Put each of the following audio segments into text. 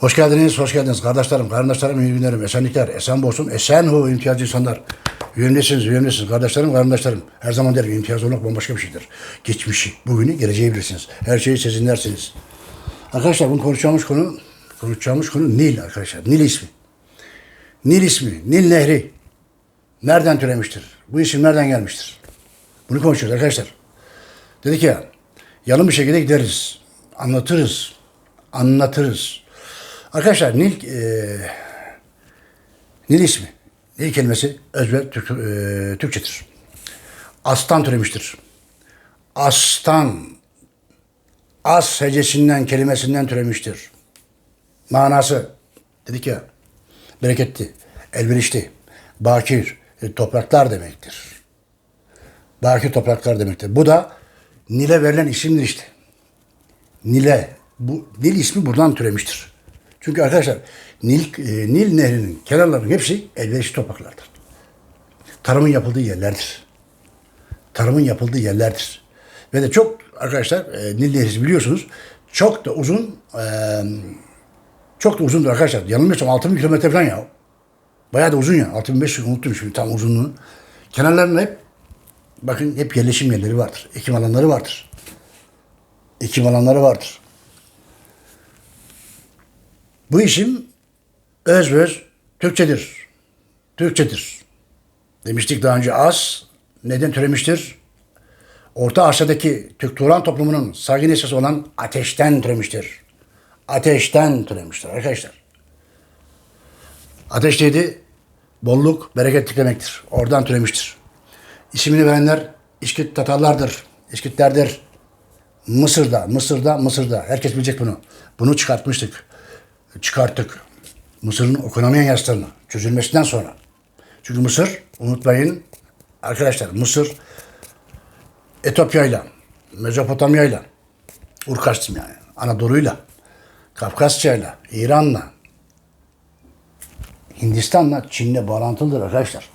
Hoş geldiniz, hoş geldiniz kardeşlerim, kardeşlerim, iyi günlerim, esenlikler, esen olsun, esen hu imtiyazcı insanlar. Üyemlisiniz, üyemlisiniz, kardeşlerim, kardeşlerim. Her zaman derim, imtiyaz olmak bambaşka bir şeydir. Geçmişi, bugünü, geleceği bilirsiniz. Her şeyi sezinlersiniz. Arkadaşlar bunu konuşacağımız konu, konuşacağımız konu Nil arkadaşlar. Nil ismi. Nil ismi, Nil Nehri. Nereden türemiştir? Bu isim nereden gelmiştir? Bunu konuşuyoruz arkadaşlar. Dedik ya, yalın bir şekilde gideriz. Anlatırız. Anlatırız. Arkadaşlar Nil, e, Nil ismi, Nil kelimesi özbek Türk, e, Türkçedir. Astan türemiştir. Astan, as hecesinden, kelimesinden türemiştir. Manası, dedik ya, bereketli, elverişli, bakir, e, topraklar demektir. Bakir topraklar demektir. Bu da Nil'e verilen isimdir işte. Nil'e, bu Nil ismi buradan türemiştir. Çünkü arkadaşlar Nil, e, Nil nehrinin kenarlarının hepsi elverişli topraklardır. Tarımın yapıldığı yerlerdir. Tarımın yapıldığı yerlerdir. Ve de çok arkadaşlar e, Nil nehri biliyorsunuz çok da uzun e, çok da uzundur arkadaşlar. Yanılmıyorsam 6000 kilometre falan ya. Bayağı da uzun ya. 6500 unuttum şimdi tam uzunluğunu. Kenarlarında hep bakın hep yerleşim yerleri vardır. Ekim alanları vardır. Ekim alanları vardır. Bu isim öz ve öz Türkçedir. Türkçedir. Demiştik daha önce az neden türemiştir? Orta Asya'daki Türk Turan toplumunun saygın esası olan ateşten türemiştir. Ateşten türemiştir arkadaşlar. Ateş neydi? Bolluk, bereketlik demektir. Oradan türemiştir. İsmini verenler İşkit Tatarlardır. İşkitlerdir. Mısır'da, Mısır'da, Mısır'da. Herkes bilecek bunu. Bunu çıkartmıştık. Çıkarttık. Mısır'ın okunamayan yazılarını çözülmesinden sonra. Çünkü Mısır, unutmayın arkadaşlar Mısır Etopya'yla, Mezopotamya'yla, Urkaçtım yani, Anadolu'yla, Kafkasya'yla, İran'la, Hindistan'la, Çin'le bağlantılıdır arkadaşlar.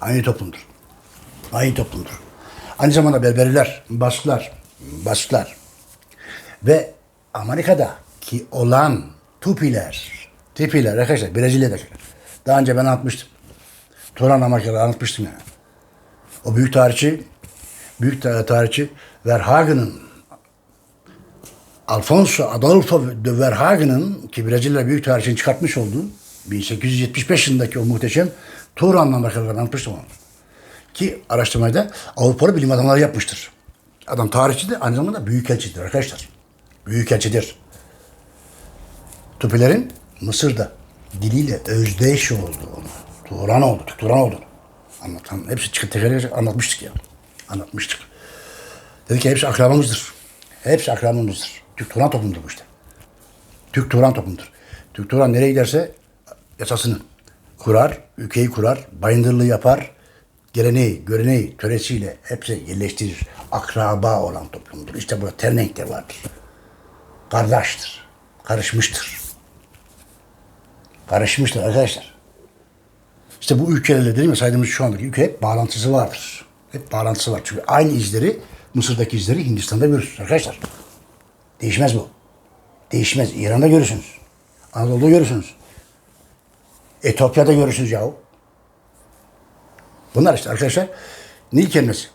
Aynı toplumdur. Aynı toplumdur. Aynı zamanda Berberiler, Basklar, Basklar ve Amerika'da ki olan Tupiler, Tipiler arkadaşlar Brezilya'daki. Daha önce ben anlatmıştım. Turan Amerika'da anlatmıştım yani. O büyük tarihçi, büyük ta- tarihçi Verhagen'ın Alfonso Adolfo de Verhagen'ın ki Brezilya büyük tarihçinin çıkartmış olduğu 1875 yılındaki o muhteşem Turan'la Amerika'da anlatmıştım onu. Ki araştırmayı da Avrupalı bilim adamları yapmıştır. Adam tarihçi de aynı zamanda büyükelçidir arkadaşlar. Büyükelçidir. Tupilerin Mısır'da diliyle özdeş olduğunu, Turan oldu, Turan olduğunu anlatan, hepsi çıkıp teker anlatmıştık ya. Anlatmıştık. Dedik ki hepsi akrabamızdır. Hepsi akrabamızdır. Türk Turan toplumudur bu işte. Türk Turan toplumudur. Türk Turan nereye giderse yasasını kurar, ülkeyi kurar, bayındırlığı yapar, geleneği, göreneği, töresiyle hepsi yerleştirir. Akraba olan toplumdur. İşte burada ternek de vardır. Kardeştir. Karışmıştır. Karışmıştır arkadaşlar. İşte bu ülkelerle dedim ya saydığımız şu andaki ülke hep bağlantısı vardır. Hep bağlantısı var. Çünkü aynı izleri Mısır'daki izleri Hindistan'da görürsünüz arkadaşlar. Değişmez bu. Değişmez. İran'da görürsünüz. Anadolu'da görürsünüz. Etiyopya'da görürsünüz yahu. Bunlar işte arkadaşlar Nil kelimesi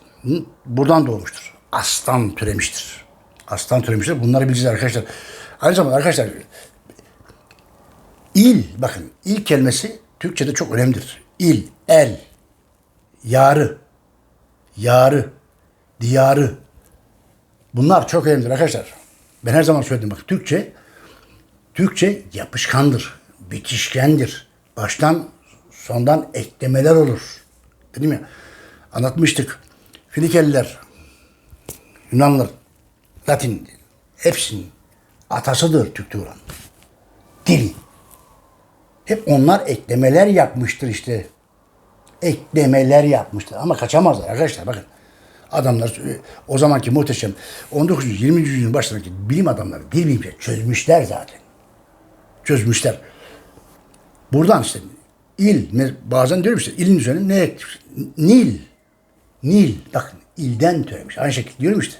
buradan doğmuştur. Aslan türemiştir. Aslan türemiştir. Bunları bileceğiz arkadaşlar. Aynı zamanda arkadaşlar il bakın il kelimesi Türkçe'de çok önemlidir. İl, el, yarı, yarı, diyarı. Bunlar çok önemlidir arkadaşlar. Ben her zaman söyledim bak Türkçe Türkçe yapışkandır, bitişkendir. Baştan sondan eklemeler olur. Dedim ya anlatmıştık. Finikeliler, Yunanlılar, Latin hepsinin atasıdır Türk Turan. Dil. Hep onlar eklemeler yapmıştır işte. Eklemeler yapmıştır. Ama kaçamazlar arkadaşlar bakın. Adamlar o zamanki muhteşem 19. 20. yüzyılın başlarındaki bilim adamları bilimci çözmüşler zaten. Çözmüşler. Buradan işte il bazen diyorum işte ilin üzerine ne eklemiş? Nil. Nil. Bakın ilden türemiş. Aynı şekilde diyorum işte.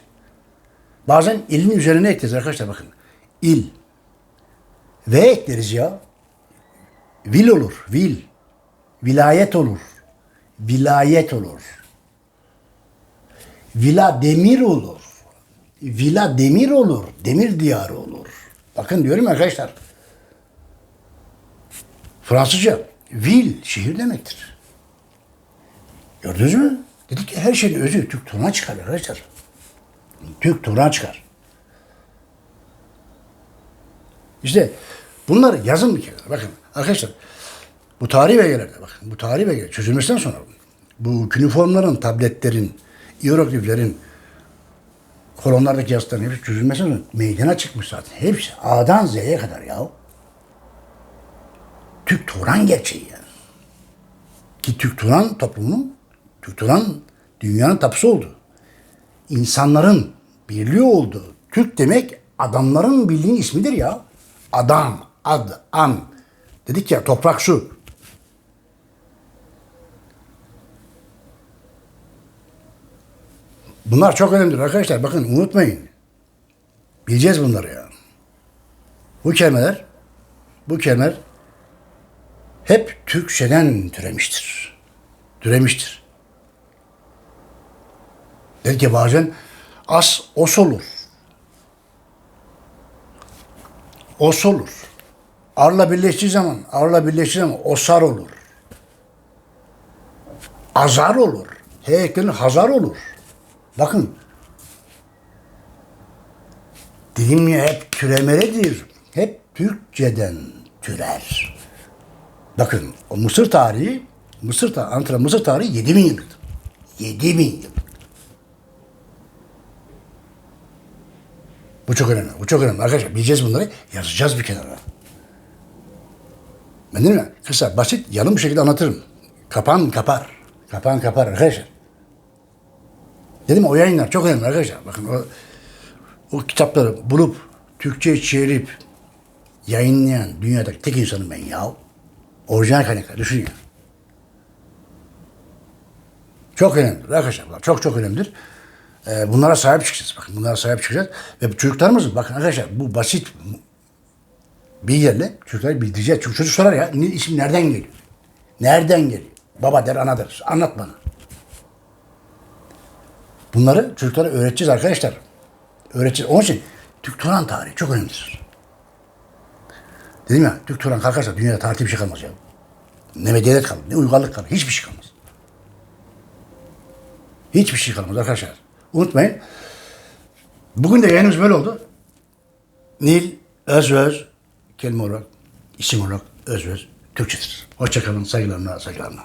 Bazen ilin üzerine ekleriz arkadaşlar bakın. İl. V ekleriz ya. Vil olur. Vil. Vilayet olur. Vilayet olur. Vila demir olur. Vila demir olur. Demir diyarı olur. Bakın diyorum arkadaşlar. Fransızca vil şehir demektir. Gördünüz mü? Dedik ki her şeyin özü Türk Turan çıkar arkadaşlar. Türk Turan çıkar. İşte bunları yazın bir kere. Bakın arkadaşlar bu tarih belgelerde bakın bu tarih belgeleri çözülmesinden sonra bu üniformların, tabletlerin, hierogliflerin, kolonlardaki yazıların hepsi çözülmesinden sonra meydana çıkmış zaten. Hepsi A'dan Z'ye kadar ya. Türk Turan gerçeği yani. Ki Türk Turan toplumunun, Türk Turan dünyanın tapusu oldu. İnsanların birliği oldu. Türk demek adamların bildiğin ismidir ya. Adam, ad, an. Dedik ya toprak su. Bunlar çok önemlidir arkadaşlar. Bakın unutmayın. Bileceğiz bunları ya. Bu kelimeler, bu kelimeler hep Türkçeden türemiştir. Türemiştir. Der ki bazen as os olur. Os olur. Arla birleştiği zaman, arla birleştiği zaman osar olur. Azar olur. H eklenir hazar olur. Bakın. Dilim ya hep türemelidir. Hep Türkçeden türer. Bakın o Mısır tarihi, Mısır tarihi, Antra Mısır tarihi 7000 yıllık. 7000 yıl. Bu çok önemli. Bu çok önemli. Arkadaşlar bileceğiz bunları. Yazacağız bir kenara. Ben dedim ya kısa, basit, yalın bir şekilde anlatırım. Kapan kapar. Kapan kapar arkadaşlar. Dedim o yayınlar çok önemli arkadaşlar. Bakın o, o kitapları bulup Türkçe çevirip yayınlayan dünyadaki tek insanım ben ya. Orijinal kaynaklar düşün ya. Çok önemlidir arkadaşlar. Çok çok önemlidir. Ee, bunlara sahip çıkacağız. Bakın bunlara sahip çıkacağız. Ve bu çocuklarımızın bakın arkadaşlar bu basit bilgilerle çocuklara bildireceğiz. Çünkü çocuk sorar ya ne, isim nereden geliyor? Nereden geliyor? Baba der, ana der. Anlat bana. Bunları çocuklara öğreteceğiz arkadaşlar. Öğreteceğiz. Onun için Türk Turan tarihi çok önemlidir. Dedim ya Türk Turan kalkarsa dünyada tarihte bir şey kalmaz ya. Ne medeniyet kalır, ne uygarlık kalır. Hiçbir şey kalmaz. Hiçbir şey kalmaz arkadaşlar. Unutmayın. Bugün de yayınımız böyle oldu. Nil, öz öz, kelime olarak, isim olarak öz öz Türkçedir. Hoşçakalın, saygılarımla, saygılarımla.